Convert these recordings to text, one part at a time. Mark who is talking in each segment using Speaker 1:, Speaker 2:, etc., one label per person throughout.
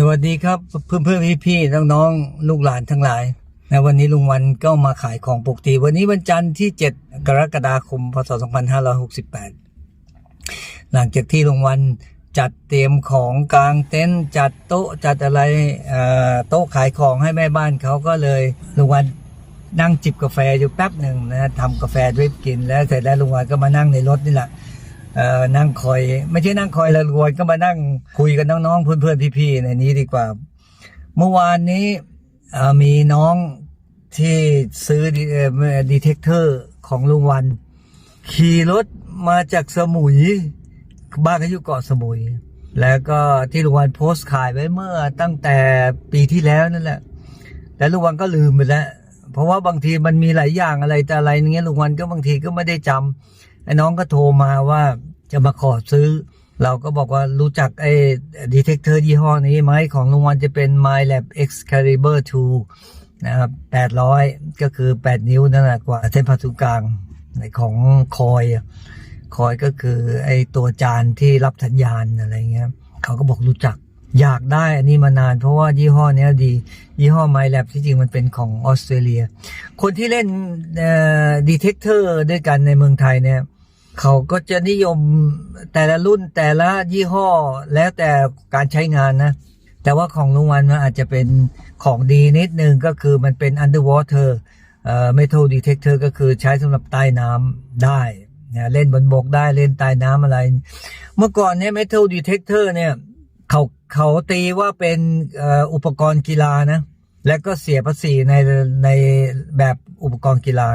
Speaker 1: สวัสดีครับเพื่อนเพื่อนพี่พี่ๆน้องๆลูกหลานทั้งหลายนะวันนี้ลุงวันก็มาขายของปกติ วันนี้วันจันทร์ที่ 7 กรกฎาคม พศ 2568 หลังจากที่ลุงวันจัดเตรียมของกลางเต็นท์จัดโต๊ะจัดอะไรโต๊ะขายของให้แม่บ้านเขาก็เลยลุงวันนั่งจิบกาแฟอยู่แป๊บหนึ่งนะทำกาแฟดริปกินแล้วเสร็จแล้วลุงวันก็มานั่งในรถนี่แหละ นั่งคอย ไม่ใช่นั่งคอยละรวยก็มานั่งคุยกับน้องๆเพื่อนๆพี่ๆในนี้ดีกว่า เมื่อวานนี้มีน้องที่ซื้อดีเทคเตอร์ของลุงวัน ขี่รถมาจากสมุย บ้านเขาอยู่เกาะสมุย แล้วก็ที่ลุงวันโพสต์ขายไว้เมื่อตั้งแต่ปีที่แล้วนั่นแหละแต่ลุงวันก็ลืมไปแล้ว เพราะว่าบางทีมันมีหลายอย่างอะไรแต่อะไรอย่างเงี้ยลุงวันก็บางทีก็ไม่ได้จำ ไอ้น้องก็โทรมาว่าจะมาขอซื้อ เราก็บอกว่ารู้จักไอ้ดีเทคเตอร์ยี่ห้อนี้ไหมของลุงวันจะเป็น MyLab Excalibur 2 นะครับ800 ก็คือ 8 นิ้วนั่นแหละกว่าเส้นผ่าศูนย์กลางในของคอย คอยก็คือไอ้ตัวจานที่รับสัญญาณอะไรเงี้ยเขาก็บอกรู้จักอยากได้อันนี้มานานเพราะว่ายี่ห้อนี้ดี ยี่ห้อ MyLab ที่จริงมันเป็นของออสเตรเลีย คนที่เล่นดีเทคเตอร์ด้วยกันในเมืองไทยเนี่ย เขาก็จะนิยมแต่ละรุ่นแต่ละยี่ห้อแล้วแต่การใช้งานนะ แต่ว่าของลุงวันมันอาจจะเป็นของดีนิดนึงก็คือมันเป็น underwater เอ่อ metal detector ก็คือใช้สำหรับใต้น้ำได้นะเล่นบนบกได้เล่นใต้น้ำอะไร เมื่อก่อนเนี่ย metal detector เนี่ยเขาเขาตีว่าเป็นอุปกรณ์กีฬานะ และก็เสียภาษีในในแบบอุปกรณ์กีฬา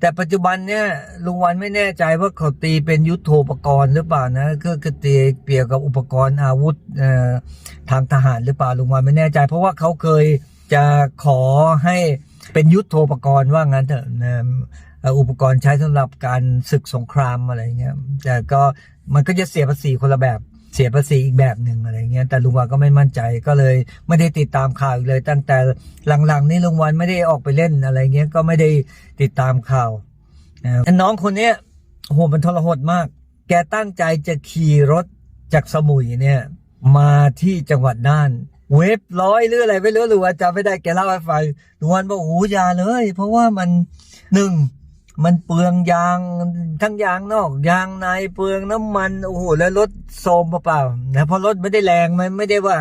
Speaker 1: แต่ปัจจุบันเนี่ยลุงวันไม่แน่ใจว่าเขาตีเป็นยุทโธปกรณ์หรือเปล่านะก็คือตีเกี่ยวกับอุปกรณ์อาวุธทางทหารหรือเปล่าลุงวันไม่แน่ใจ เพราะว่าเขาเคยจะขอให้เป็นยุทโธปกรณ์ว่างั้นเถอะอุปกรณ์ใช้สำหรับการศึกสงครามอะไรเงี้ยแต่ก็มันก็จะเสียภาษีคนละแบบ เสียภาษีอีกแบบหนึ่งอะไรเงี้ยแต่ลุงวันก็ไม่มั่นใจก็เลยไม่ได้ติดตามข่าวอีกเลย ตั้งแต่หลังๆนี่ลุงวันไม่ได้ออกไปเล่นอะไรเงี้ยก็ไม่ได้ติดตามข่าวนะน้องคนเนี้ยโอ้โหมันทรหดมาก แกตั้งใจจะขี่รถจากสมุยเนี่ยมาที่จังหวัดน่าน เวฟร้อยหรืออะไรไม่รู้หรือว่าจำไม่ได้แกเล่าให้ฟังลุงวันบอกโอ้ยาเลย เพราะว่ามันหนึ่ง มันเปลืองยางทั้งยางนอก ยางในเปลืองน้ำมันโอ้โหแล้วรถโซมเปล่าๆนะเพราะรถไม่ได้แรงมันไม่ได้ว่า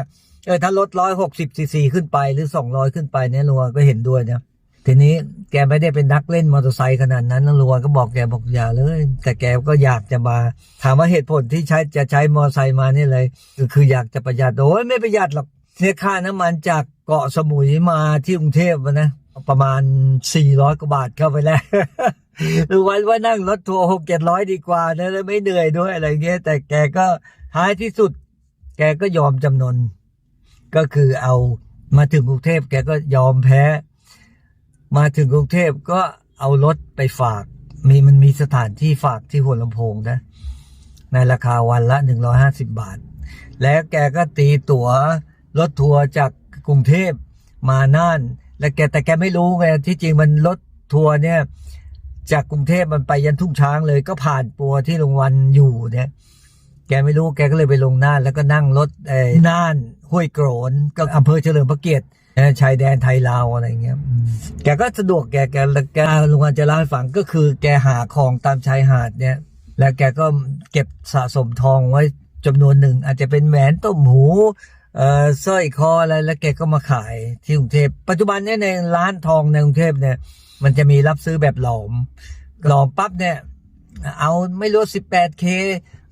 Speaker 1: เออถ้ารถร้อยหกสิบซีซีขึ้นไปหรือสองร้อยขึ้นไปเนี่ยลุงก็เห็นด้วยนะทีนี้แกไม่ได้เป็นนักเล่นมอเตอร์ไซค์ขนาดนั้นนะลุงก็บอกแกบอกอย่าเลย แต่แกก็อยากจะมา ถามว่าเหตุผลที่ใช้จะใช้มอเตอร์ไซค์มานี่เลยคืออยากจะประหยัดโอ้ยไม่ประหยัดหรอกเนี่ยค่าน้ำมันจากเกาะสมุยมาที่กรุงเทพนะประมาณสี่ร้อยกว่าบาทเข้าไปแล้ว หรือวันว่านั่งรถทัวร์หกเจ็ดร้อยดีกว่านะแล้วไม่เหนื่อยด้วยอะไรเงี้ยแต่แกก็ท้ายที่สุด แกก็ยอมจำนน ก็คือเอามาถึงกรุงเทพแกก็ยอมแพ้ มาถึงกรุงเทพก็เอารถไปฝาก มีมันมีสถานที่ฝากที่หัวลำโพงนะ ในราคาวันละหนึ่งร้อยห้าสิบบาท แล้วแกก็ตีตั๋วรถทัวร์จากกรุงเทพมาน่าน และแกแต่แกไม่รู้ไงที่จริงมันรถทัวร์เนี่ย จากกรุงเทพมันไปยันทุ่งช้างเลย ก็ผ่านปัวที่โรงวันอยู่เนี่ยแกไม่รู้แกก็เลยไปลงน่านแล้วก็นั่งรถเอ่อน่านห้วยโกรนก็อำเภอเฉลิมพระเกียรติชายแดนไทยลาวอะไรเงี้ย แกก็สะดวกแกแกแกลุงวันจะเล่าให้ฟังก็คือ แกหาของตามชายหาดเนี่ย แล้วแกก็เก็บสะสมทองไว้จำนวนหนึ่ง อาจจะเป็นแหวนต้มหูเอ่อสร้อยคออะไรแล้วแกก็มาขายที่กรุงเทพปัจจุบันเนี่ยในร้านทองในกรุงเทพเนี่ย มันจะมีรับซื้อแบบหลอม หลอมปั๊บเนี่ย เอาไม่รู้ 18K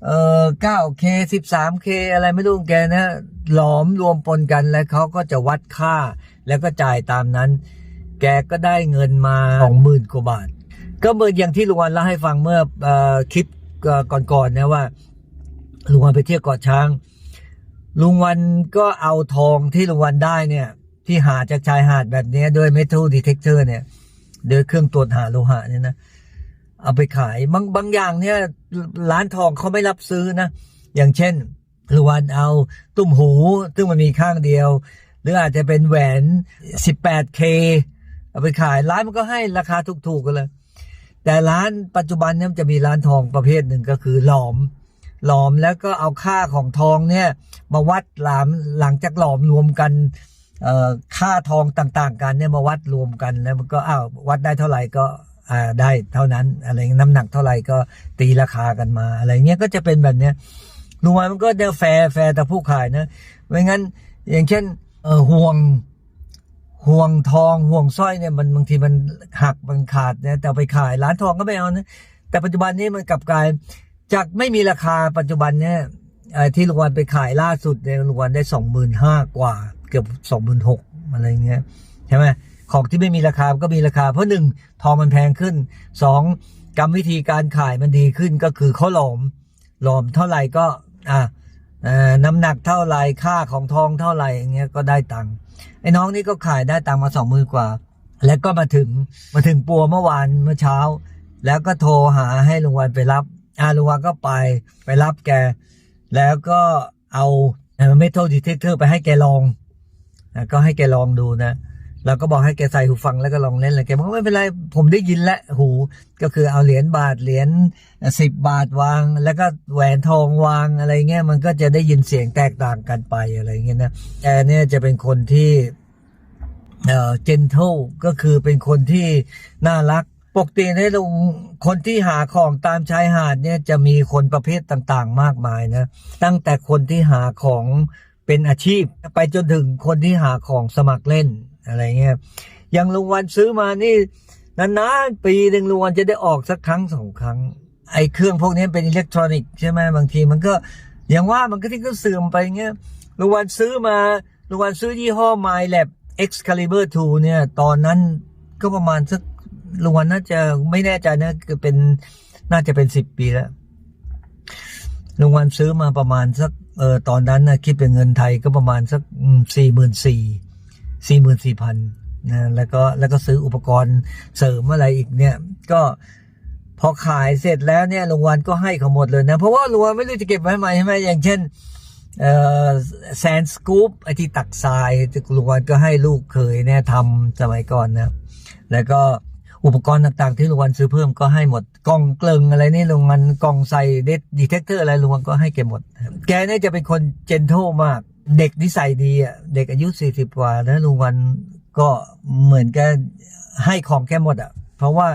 Speaker 1: เอ่อ 9K 13K อะไรไม่รู้แกนะหลอมรวมปนกันแล้วเขาก็จะวัดค่า แล้วก็จ่ายตามนั้น แกก็ได้เงินมาสองหมื่นกว่าบาท ก็เหมือนอย่างที่ลุงวันเล่าให้ฟังเมื่ออคลิปก่อนๆนะว่าลุงวันไปเที่ยวเกาะช้าง ลุงวันก็เอาทองที่ลุงวันได้เนี่ย ที่หาจากชายหาดแบบนี้ยโดย metal detector เนี่ย โดยเครื่องตรวจหาโลหะเนี่ยนะเอาไปขายบางบางอย่างเนี่ยร้านทองเขาไม่รับซื้อนะ อย่างเช่นลุงวันเอาตุ่มหู ซึ่งมันมีข้างเดียว หรืออาจจะเป็นแหวน 18K เอาไปขายร้านมันก็ให้ราคาถูกๆกันเลย แต่ร้านปัจจุบันเนี่ยจะมีร้านทองประเภทหนึ่งก็คือหลอม หลอมแล้วก็เอาค่าของทองเนี่ย มาวัดหลามหลังจากหลอมรวมกัน ค่าทองต่างๆ กันเนี่ยมาวัดรวมกันแล้วมันก็อ้าววัดได้เท่าไหร่ก็ได้เท่านั้นอะไรน้ำหนักเท่าไหร่ก็ตีราคากันมาอะไรเงี้ยก็จะเป็นแบบเนี้ยลุงวันมันก็เดแฟร์แฟร์แต่ผู้ขายนะไม่งั้นอย่างเช่นเออห่วงห่วงทองห่วงสร้อยเนี่ยมันบางทีมันหักมันขาดเนี่ยแต่ไปขายร้านทองก็ไม่เอานะแต่ปัจจุบันนี้มันกลับกลายจากไม่มีราคาปัจจุบันเนี่ยที่ลุงวันไปขายล่าสุดเนี่ยลุงวันได้สองหมื่นห้ากว่า กือบสองหมื่นหกอะไรเงี้ยใช่ไหมของที่ไม่มีราคาก็มีราคา เพราะหนึ่งทองมันแพงขึ้นสองกรรมวิธีการขายมันดีขึ้นก็คือเขาหลอมหลอมเท่าไหร่ก็อะเอ่อน้ำหนักเท่าไหร่ค่าของทองเท่าไหร่อย่างเงี้ยก็ได้ตังค์ไอ้น้องนี่ก็ขายได้ตังค์มาสองหมื่นกว่า แล้วก็มาถึงมาถึงปัวเมื่อวานเมื่อเช้า แล้วก็โทรหาให้ลุงวันไปรับอาลุงวันก็ไปไปรับแก แล้วก็เอาเมทัลดีเทคเตอร์ไปให้แกลอง นะก็ให้แกลองดูนะแล้วก็บอกให้แกใส่หูฟังแล้วก็ลองเล่นเลยแกบอกว่าไม่เป็นไรผมได้ยินแล้วหูก็คือเอาเหรียญบาทเหรียญสิบบาทวาง แล้วก็แหวนทองวางอะไรเงี้ยมันก็จะได้ยินเสียงแตกต่างกันไปอะไรเงี้ยนะแกเนี่ยจะเป็นคนที่เอ่อเจนเทลก็คือเป็นคนที่น่ารักปกติในลงคนที่หาของตามชายหาดเนี่ยจะมีคนประเภทต่างๆ มากมายนะตั้งแต่คนที่หาของ เป็นอาชีพไปจนถึงคนที่หาของสมัครเล่นอะไรเงี้ยอย่างลุงวันซื้อมานี่นานๆปีหนึ่งลุงวันจะได้ออกสักครั้งสองครั้ง ไอ้เครื่องพวกนี้เป็นอิเล็กทรอนิกส์ใช่ไหมบางทีมันก็อย่างว่ามันก็ที่ก็เสื่อมไปเงี้ยลุงวันซื้อมาลุงวันซื้อยี่ห้อ My Lab Excalibur 2เนี่ย ตอนนั้นก็ประมาณสักลุงวันน่าจะไม่แน่ใจนะคือเป็นน่าจะเป็นสิบปีแล้วลุงวันซื้อมาประมาณสัก เออตอนนั้นนะคิดเป็นเงินไทยก็ประมาณสักสี่หมื่นสี่สี่หมื่นสี่พันนะแล้วก็แล้วก็ซื้ออุปกรณ์เสริมอะไรอีกเนี่ยก็พอขายเสร็จแล้วเนี่ยลุงวันก็ให้เขาหมดเลยนะ เพราะว่าลุงวันไม่รู้จะเก็บไว้ทำไมใช่ไหมอย่างเช่นเออแซนสกูปไอที่ตักทรายลุงวันก็ให้ลูกเคยเนี่ยทำสมัยก่อนนะแล้วก็อุปกรณ์ต่างๆ ที่ลุงวันซื้อเพิ่มก็ให้หมดกล่องเกลึงอะไรนี่ลุงวันกล่องใส่เดดีเทคเตอร์อะไรลุงวันก็ให้แกหมด แกเนี่ยจะเป็นคนเจนโทมาก เด็กนิสัยดีอะ เด็กอายุสี่สิบกว่า แล้วลุงวันก็เหมือนแกให้ของแกหมดอะ เพราะว่า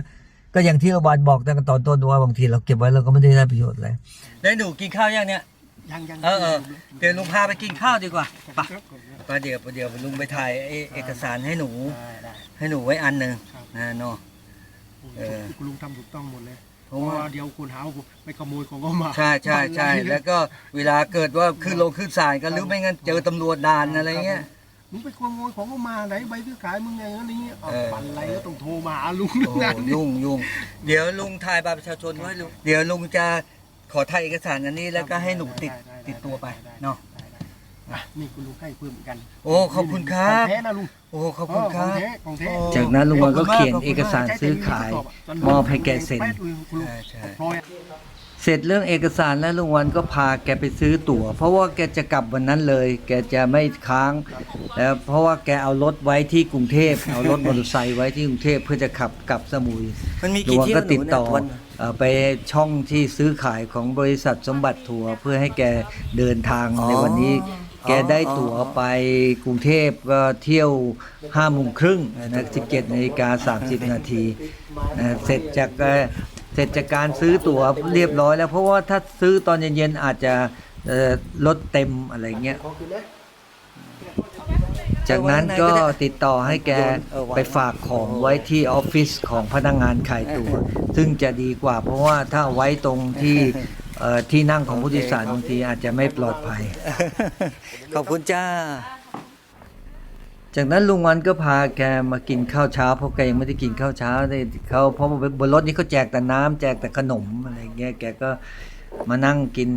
Speaker 1: ก็อย่างที่ลุงวันบอกตั้งแต่ตอนต้นว่าบางทีเราเก็บไว้เราก็ไม่ได้ได้ประโยชน์เลยได้หนูกินข้าวยังเนี่ย
Speaker 2: ยังยัง
Speaker 1: เออเออเดี๋ยวลุงพาไปกินข้าวดีกว่าไป
Speaker 2: ครับผม
Speaker 1: ไปเดี๋ยวเดี๋ยวลุงไปถ่ายไอ้เอกสารให้หนู
Speaker 2: ได้ได้
Speaker 1: ให้หนูไว้อันหนึ่ง
Speaker 2: ครับ
Speaker 1: นะเนาะเออ
Speaker 2: คุณลุงทำถูกต้องหมดเลย
Speaker 1: เพ
Speaker 2: เพ
Speaker 1: ราะ
Speaker 2: ราะ
Speaker 1: ว่า
Speaker 2: ว่าเดี๋ยวคุณหาว่าผมไปขโมยของเขามา
Speaker 1: ใช่ใช่ใช่
Speaker 2: บ้านเรา
Speaker 1: แล้วก็เวลาเกิดว่าขึ้นลงขึ้นศาลกันหรือไม่งั้นเจอตำรวจด่านอะไรเงี้ย
Speaker 2: มึงไปขโมยของเขามาไหนใบซื้อขายมึงไงอย่างนี้เอา
Speaker 1: เออ
Speaker 2: ปันอะไรก็ต้องโทรมาหาลุง
Speaker 1: โอ้
Speaker 2: งานนี้
Speaker 1: ยุ่งยุ่งเดี๋ยวลุงถ่ายบัตรประชาชนไว้ลุงเดี๋ยวลุงจะขอถ่ายเอกสารอันนี้แล้วก็ให้หนูติด
Speaker 2: ได้ได้
Speaker 1: ติดตัวไป
Speaker 2: ด้
Speaker 1: เนาะ
Speaker 2: ได้ได้ อะนี่คุณลุงให้เพิ่มเหมือนกัน
Speaker 1: โอ้ขอบคุณครับ
Speaker 2: ของแท้นะลุง
Speaker 1: โอ้ขอบคุณครับ
Speaker 2: ของแท้ของแท้
Speaker 1: โอ้
Speaker 3: จากนั้นลุงวันก็เขียน
Speaker 1: ขอบคุณมาก
Speaker 3: เอกสารซื้อขาย
Speaker 2: จน
Speaker 3: มอบให้แกเซ็น
Speaker 2: ป๊ดลยคุณลุง
Speaker 1: ใช่ใช่
Speaker 2: พลอย
Speaker 3: เสร็จเรื่องเอกสารแล้วลุงวันก็พาแกไปซื้อตั๋ว เพราะว่าแกจะกลับวันนั้นเลย แกจะไม่ค้างแล้วเพราะว่าแกเอารถไว้ที่กรุงเทพ เอารถมอเตอร์ไซค์ไว้ที่กรุงเทพเพื่อจะขับกลับสมุย
Speaker 1: มันมี
Speaker 3: ลุ
Speaker 1: กี่
Speaker 3: งวัน
Speaker 1: เที่ยว
Speaker 3: ก็
Speaker 1: หนู
Speaker 3: ติด
Speaker 1: เนี่ย
Speaker 3: ต่อ
Speaker 1: วัน
Speaker 3: เอ่อไปช่องที่ซื้อขายของบริษัทสมบัติทัวร์เพื่อให้แกเดินทาง
Speaker 1: อ๋อ
Speaker 3: ในวันนี้ แกได้ตั๋วไปกรุงเทพก็เที่ยวห้าโมงครึ่งนะ17นาฬิกา30นาทีเสร็จจากเอ่อเสร็จจากการซื้อตั๋วเรียบร้อยแล้วเพราะว่าถ้าซื้อตอนเย็นๆอาจจะรถเต็มอะไรเงี้ย จากนั้นก็ติดต่อให้แกไปฝากของไว้ที่ออฟฟิศของพนักงานขายตั๋วซึ่งจะดีกว่าเพราะว่าถ้าไว้ตรงที่ เอ่อที่นั่งของผู้โดยสารบางทีอาจจะไม่ปลอดภัย
Speaker 1: ขอบคุณจ้า
Speaker 3: จากนั้นลุงวันก็พาแกมากินข้าวเช้าเพราะแกยังไม่ได้กินข้าวเช้าเลยเขาเพราะว่าบนรถนี้เขาแจกแต่น้ำแจกแต่ขนมอะไรเงี้ยแกก็มานั่งกิน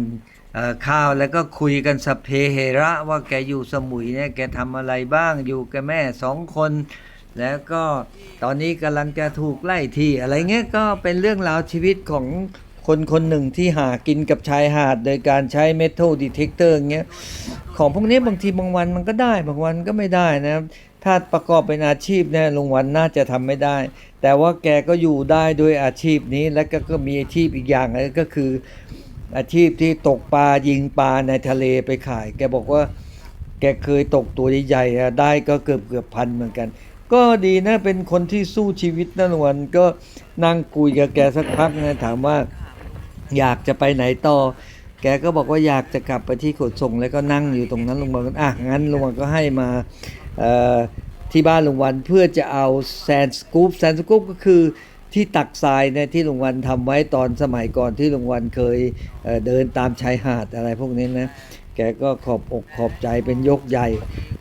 Speaker 3: เอ่อข้าวแล้วก็คุยกันสัพเพเหระว่าแกอยู่สมุยเนี่ยแกทำอะไรบ้างอยู่กับแม่สองคน แล้วก็ตอนนี้กำลังจะถูกไล่ที่อะไรเงี้ยก็เป็นเรื่องราวชีวิตของ คนคนหนึ่งที่หากินกับชายหาด โดยการใช้เมทัลดีเทคเตอร์เงี้ยของพวกนี้บางทีบางวันมันก็ได้บางวันก็ไม่ได้นะครับถ้าประกอบเป็นอาชีพเนี่ยลุงวันน่าจะทำไม่ได้ แต่ว่าแกก็อยู่ได้ด้วยอาชีพนี้และก็ก็มีอาชีพอีกอย่างก็คือ อาชีพที่ตกปลายิงปลาในทะเลไปขาย แกบอกว่า แกเคยตกตัวใหญ่ๆอะได้ก็เกือบเกือบพันเหมือนกัน ก็ดีนะเป็นคนที่สู้ชีวิตนะลุงวันก็นั่งคุยกับแกสักพักนะถามว่า อยากจะไปไหนต่อ แกก็บอกว่าอยากจะกลับไปที่ขนส่งแล้วก็นั่งอยู่ตรงนั้นลุงวันก็อะงั้นลุงวันก็ให้มาที่บ้านลุงวันเพื่อจะเอาแซนสกูปแซนสกูปก็คือที่ตักทรายเนี่ยที่ลุงวันทำไว้ตอนสมัยก่อนที่ลุงวันเคยเเดินตามชายหาดอะไรพวกนี้นะแกก็ขอบอกขอบใจเป็นยกใหญ่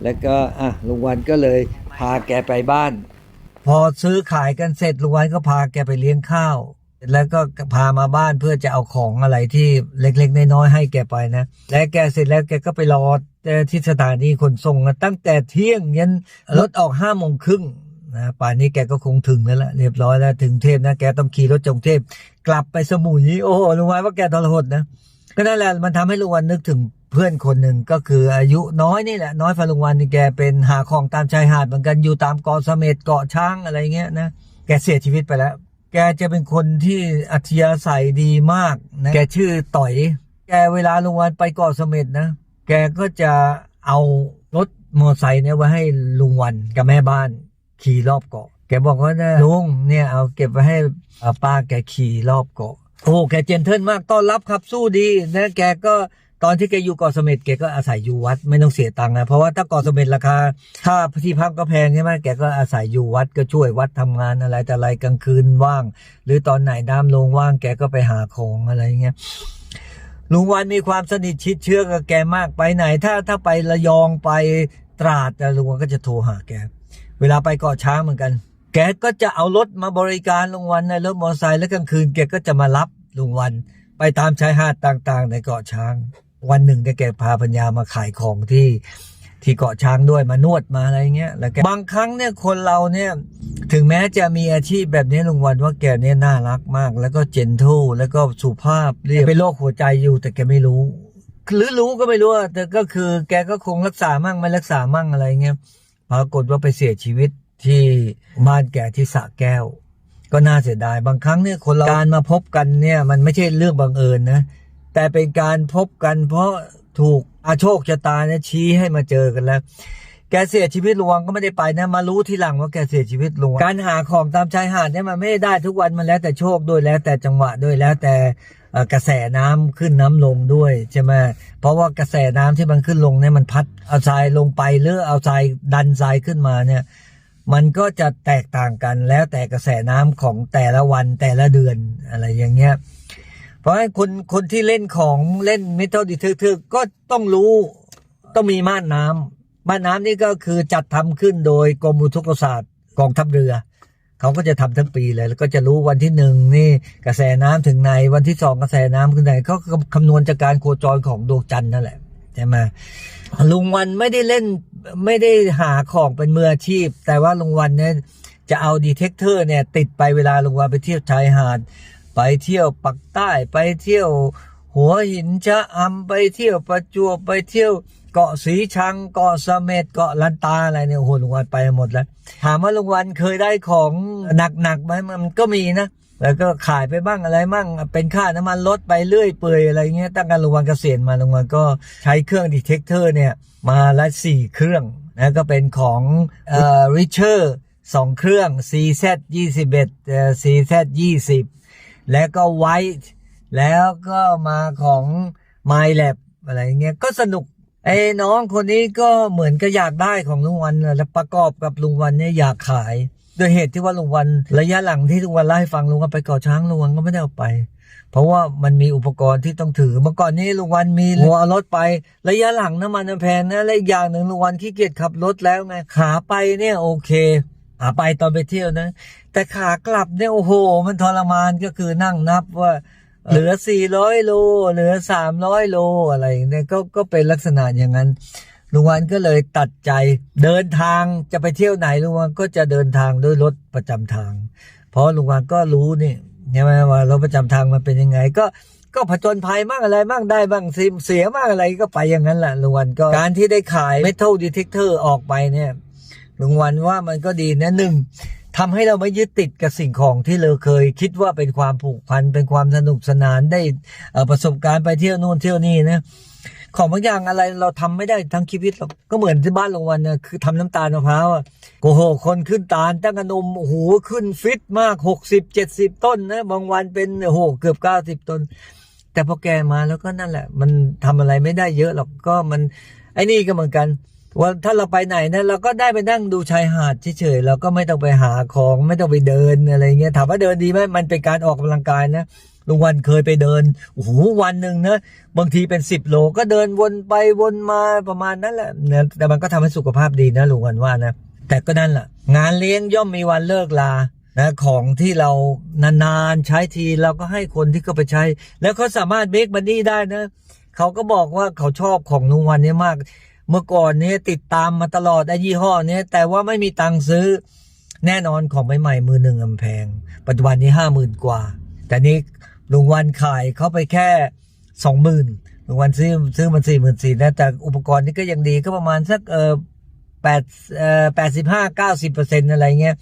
Speaker 3: แล้วก็อะลุงวันก็เลยพาแกไปบ้าน
Speaker 1: พอซื้อขายกันเสร็จลุงวันก็พาแกไปเลี้ยงข้าว แล้วก็พามาบ้านเพื่อจะเอาของอะไรที่เล็กๆน้อยๆให้แกไปนะ และแกเสร็จแล้วแกก็ไปรอที่สถานีขนส่งนะตั้งแต่เที่ยงยันรถออกห้าโมงครึ่งนะป่านนี้แกก็คงถึงแล้วละเรียบร้อยแล้วถึงเทพนะแกต้องขี่รถจงเทพ กลับไปสมุยโอ้โหลุงวันว่าแกทรหดนะก็นั่นแหละมันทำให้ลุงวันนึกถึงเพื่อนคนหนึ่งก็คืออายุน้อยนี่แหละน้อยฟาลุงวันนี่แกเป็นหาของตามชายหาดเหมือนกันอยู่ตามเกาะเสม็ดเกาะช้างอะไรเงี้ยนะแกเสียชีวิตไปแล้ว แกจะเป็นคนที่อัธยาศัยดีมากนะแกชื่อต่อย แกเวลาลุงวันไปเกาะเสม็ดนะ แกก็จะเอารถมอเตอร์ไซค์เนี่ยไว้ให้ลุงวันกับแม่บ้านขี่รอบเกาะ แกบอกว่านะลุงเนี่ยเอาเก็บไว้ให้อ่าป้าแกขี่รอบเกาะ โอ้แกเจนเทิลมากต้อนรับครับสู้ดีนะแกก็ ตอนที่แกอยู่เกาะเสม็ดแกก็อาศัยอยู่วัดไม่ต้องเสียตังค์นะเพราะว่าถ้าเกาะเสม็ดราคาค่าที่พักก็แพงใช่ไหมแกก็อาศัยอยู่วัดก็ช่วยวัดทำงานอะไรแต่อะไรกลางคืนว่าง หรือตอนไหนน้ำลงว่างแกก็ไปหาของอะไรเงี้ยลุงวันมีความสนิทชิดเชื่อกับแกมากไปไหน ถ้าถ้าไประยองไปตราดแต่ลุงวันก็จะโทรหาแก เวลาไปเกาะช้างเหมือนกัน แกก็จะเอารถมาบริการลุงวันในรถมอเตอร์ไซค์แล้วกลางคืนแกก็จะมารับลุงวันไปตามชายหาดต่างๆ ในเกาะช้าง วันหนึ่งเนี่ยแกพาปัญญามาขายของที่ที่เกาะช้างด้วยมานวดมาอะไรเงี้ย แล้วแกบางครั้งเนี่ยคนเราเนี่ย ถึงแม้จะมีอาชีพแบบนี้ลุงวันว่าแกเนี่ยน่ารักมาก แล้วก็เจนทูแล้วก็สุภาพเรียบเป็นโรคหัวใจอยู่แต่แกไม่รู้ หรือรู้ก็ไม่รู้แต่ก็คือ แกก็คงรักษามั่งไม่รักษามั่งอะไรเงี้ยปรากฏว่าไปเสียชีวิตที่บ้านแกที่สระแก้ว ก็น่าเสียดายบางครั้งเนี่ยคนเราการมาพบกันเนี่ย มันไม่ใช่เรื่องบังเอิญนะ แต่เป็นการพบกันเพราะถูกอาโชคชะตาเนี่ยชี้ให้มาเจอกันแล้ว แกเสียชีวิตลวงก็ไม่ได้ไปนะมารู้ทีหลังว่าแกเสียชีวิตลวง การหาของตามชายหาดเนี่ยมันไม่ได้ทุกวันมันแล้วแต่โชคด้วยแล้ว แต่จังหวะด้วยแล้วแต่กระแสน้ำขึ้นน้ำลงด้วยใช่ไหมเพราะว่ากระแสน้ำที่มันขึ้นลงเนี่ยมันพัดเอาทรายลงไปหรือเอาทรายดันทรายขึ้นมาเนี่ยมันก็จะแตกต่างกันแล้วแต่กระแสน้ำของแต่ละวันแต่ละเดือนอะไรอย่างเงี้ย เพราะฉะนั้นคนคนที่เล่นของเล่นเมทัลดิเทอร์ก็ต้องรู้ต้องมีม่านน้ำม่านน้ำนี่ก็คือจัดทำขึ้นโดยกรมอุทกศาสตร์กองทัพเรือเขาก็จะทำทั้งปีเลย แล้วก็จะรู้วันที่หนึ่งนี่กระแสน้ำถึงไหน วันที่สองกระแสน้ำขึ้นไหนเขาคำนวณจากการโคจรของดวงจันทร์นั่นแหละใช่ไหมลุงวันไม่ได้เล่นไม่ได้หาของเป็นมืออาชีพ แต่ว่าลุงวันเนี่ยจะเอาดีเทคเตอร์เนี่ยติดไปเวลาลุงวันไปเที่ยวชายหาด ไปเที่ยวปักใต้ไปเที่ยว หัวหินชะอำไปเที่ยวประจวบไปเที่ยวเกาะสีชังเกาะเสม็ดเกาะลันตาอะไรเนี่ยโอ้โหลุงวันไปหมดแล้ว ถามว่าลุงวันเคยได้ของหนักๆไหมมันก็มีนะแล้วก็ขายไปบ้างอะไรบ้างเป็นค่าน้ำมันลดไปเรื่อยเปื่อยอะไรเงี้ยตั้งแต่ลุงวันเกษียณมาลุงวันก็ใช้เครื่องดีเทคเตอร์เนี่ยมาละสี่เครื่องนะก็เป็นของเอ่อริเชอร์สองเครื่อง CZ 21เอ่อ CZ 20 แล้วก็ไวท์แล้วก็มาของ My Lab อะไรเงี้ยก็สนุกไอ้น้องคนนี้ก็เหมือนก็อยากได้ของลุงวันแล้วประกอบกับลุงวันเนี่ยอยากขายโดยเหตุที่ว่าลุงวันระยะหลังที่ลุงวันเล่าให้ฟังลุงวันไปเกาะช้างลุงวันก็ไม่ได้เอาไป เพราะว่ามันมีอุปกรณ์ที่ต้องถือเมื่อก่อนนี้ลุงวันมีหัวรถไป ระยะหลังน้ำมันมันแพงนะและอีกอย่างหนึ่งลุงวันขี้เกียจขับรถแล้วไงขาไปเนี่ยโอเค ขาไปตอนไปเที่ยวนะ แต่ขากลับเนี่ยโอ้โห มันทรมานก็คือนั่งนับว่า เหลือ400โล เหลือ300โลอะไรเนี่ยก็ก็เป็นลักษณะอย่างนั้นลุงวันก็เลยตัดใจเดินทางจะไปเที่ยวไหนลุงวันก็จะเดินทางด้วยรถประจำทาง เพราะลุงวันก็รู้นี่ใช่ไหมว่ารถประจำทางมันเป็นยังไง ก็ก็ผจญภัยมากอะไรมากได้บ้างเสียมากอะไรก็ไปอย่างนั้นแหละลุงวันก็การที่ได้ขาย Metal Detector ออกไปเนี่ย ลุงวันว่ามันก็ดีนะหนึ่งทำให้เราไม่ยึดติดกับสิ่งของที่เราเคย คิดว่าเป็นความผูกพันเป็นความสนุกสนานได้ประสบการณ์ไปเที่ยวนู่นเที่ยวนี่นะของบางอย่างอะไรเราทำไม่ได้ทั้งชีวิตหรอกก็เหมือนที่บ้านลงวันนะคือทำน้ำตาลมะพร้าวอะโอ้โหคนขึ้นตาลตั้งกระนมโอ้โหขึ้นฟิตมากหกสิบเจ็ดสิบต้นนะบางวันเป็นโอ้โหเกือบเก้าสิบต้น แต่พอแกมาแล้วก็นั่นแหละ มันทำอะไรไม่ได้เยอะหรอกก็มันไอ้นี่ก็เหมือนกัน ว่าถ้าเราไปไหนนะเราก็ได้ไปนั่งดูชายหาดเฉยๆเราก็ไม่ต้องไปหาของไม่ต้องไปเดินอะไรเงี้ยถามว่าเดินดีไหมมันเป็นการออกกำลังกายนะลุงวันเคยไปเดินโอ้โหวันหนึ่งนะบางทีเป็นสิบโลก็เดินวนไปวนมาประมาณนั้นแหละนะแต่มันก็ทำให้สุขภาพดีนะลุงวันว่านะแต่ก็นั่นแหละงานเลี้ยงย่อมมีวันเลิกลานะของที่เรานานๆใช้ทีเราก็ให้คนที่เขาไปใช้ แล้วเขาสามารถเบกบันนี่ได้นะเขาก็บอกว่าเขาชอบของลุงวันนี้มาก เมื่อก่อนเนี้ติดตามมาตลอดไอ้ยี่ห้อเนี้ยแต่ว่าไม่มีตังค์ซื้อ แน่นอนของใหม่ๆมือหนึ่งอำแพง ปัจจุบันนี้ห้าหมื่นกว่า แต่นี้ลุงวันขายเขาไปแค่สองหมื่นลุงวันซื้อซื้อมันสี่หมื่นสี่นะแต่อุปกรณ์นี่ก็ยังดีก็ประมาณสักเออแปดเออแปดสิบห้าเก้าสิบเปอร์เซ็นต์อะไรเงี้ย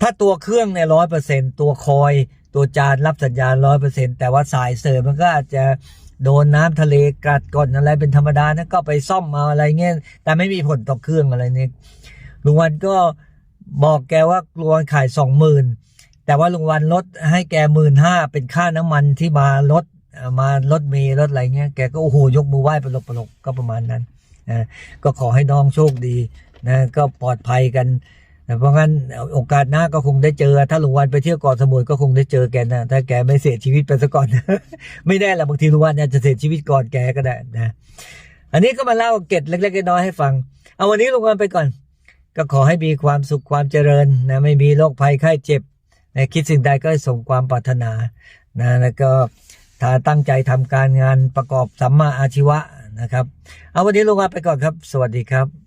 Speaker 1: ถ้าตัวเครื่องเนี่ยร้อยเปอร์เซ็นต์ตัวคอย ตัวจานรับสัญญาณร้อยเปอร์เซ็นต์แต่ว่าสายเสริมมันก็อาจจะ โดนน้ำทะเลกัดก่อนอะไรเป็นธรรมดานะก็ไปซ่อมมาอะไรเงี้ยแต่ไม่มีผลต่อเครื่องอะไรเนี่ยลุงวันก็บอกแกว่าลุงวันขายสองหมื่นแต่ว่าลุงวันลดให้แกหมื่นห้าเป็นค่าน้ำมันที่มารถมารถเมล์รถอะไรเงี้ยแกก็โอ้โหยกมือไหว้ปลกปลกก็ประมาณนั้นนะก็ขอให้น้องโชคดีนะก็ปลอดภัยกัน เพราะงั้นโอกาสหน้าก็คงได้เจอ ถ้าลุงวันไปเที่ยวเกาะสมุยก็คงได้เจอแกนะถ้าแกไม่เสียชีวิตไปซะก่อน ไม่แน่ละบางทีลุงวันอาจจะเสียชีวิตก่อนแกก็ได้นะอันนี้ก็มาเล่าเกร็ดเล็กๆน้อยๆให้ฟัง เอาวันนี้ลุงวันไปก่อน ก็ขอให้มีความสุขความเจริญนะไม่มีโรคภัยไข้เจ็บนะคิดสิ่งใดก็ให้สมความปรารถนานะแล้วก็ถ้าตั้งใจทำการงานประกอบสัมมาอาชีวะนะครับ เอาวันนี้ลุงวันไปก่อนครับ สวัสดีครับ